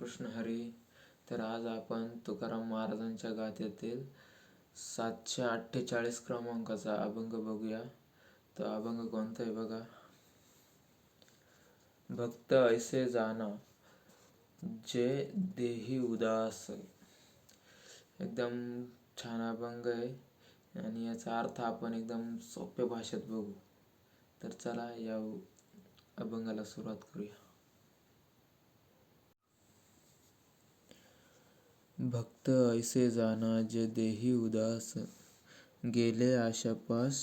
कृष्ण हरी. तर आज आपण तुकाराम महाराजांच्या गाथेतील सातशे अठ्ठेचाळीस क्रमांकाचा अभंग बघूया. तो अभंग कोणता आहे बघा? भक्त ऐसे जाना जे देही उदास एकदम छान अभंग आहे आणि याचा अर्थ आपण एकदम सोप्या भाषेत बघू. तर चला या अभंगाला सुरुवात करूया. भक्त ऐसे जाना जे देही उदास गेले आशापास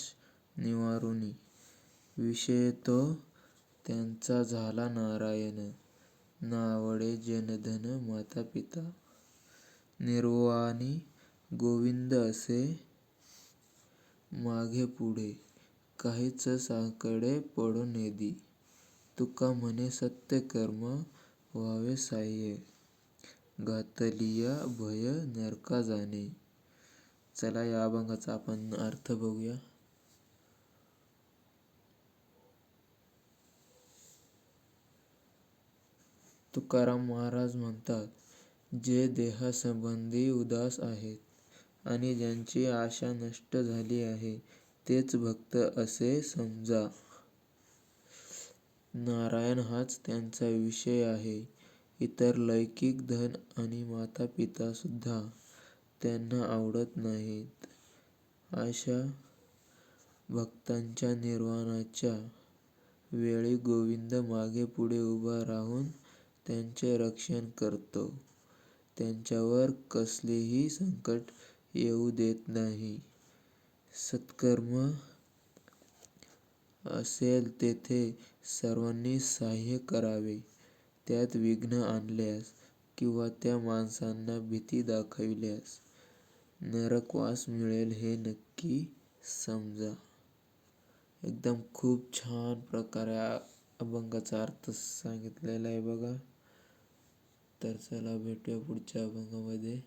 निवारुनी. विषय तो त्यांचा झाला नारायण नावडे जनधन माता पिता निर्वाणी गोविंद असे मागे पुढे काहीच साकडे पडो नेदी तुका म्हणे सत्य कर्म व्हावे साह्य घातलिया भय नरका जाणे. चला या अभंगाचा आपण अर्थ बघूया. तुकाराम महाराज म्हणतात जे देहासंबंधी उदास आहेत आणि ज्यांची आशा नष्ट झाली आहे तेच भक्त असे समजा. नारायण हाच त्यांचा विषय आहे. इतर लैकिक धन आणि मातापिता सुद्धा त्यांना आवडत नाहीत. अशा भक्तांच्या निर्वाणाच्या वेळी गोविंद मागे पुढे उभा राहून त्यांचे रक्षण करतो. त्यांच्यावर कसलेही संकट येऊ देत नाही. सत्कर्म असेल तेथे सर्वांनी साह्य करावे. त्यात विघ्न आणल्यास किंवा त्या माणसांना भीती दाखविल्यास नरकवास मिळेल हे नक्की समजा. एकदम खूप छान प्रकारे अभंगाचा अर्थ सांगितलेला आहे बघा. तर चला भेटूया पुढच्या अभंगामध्ये.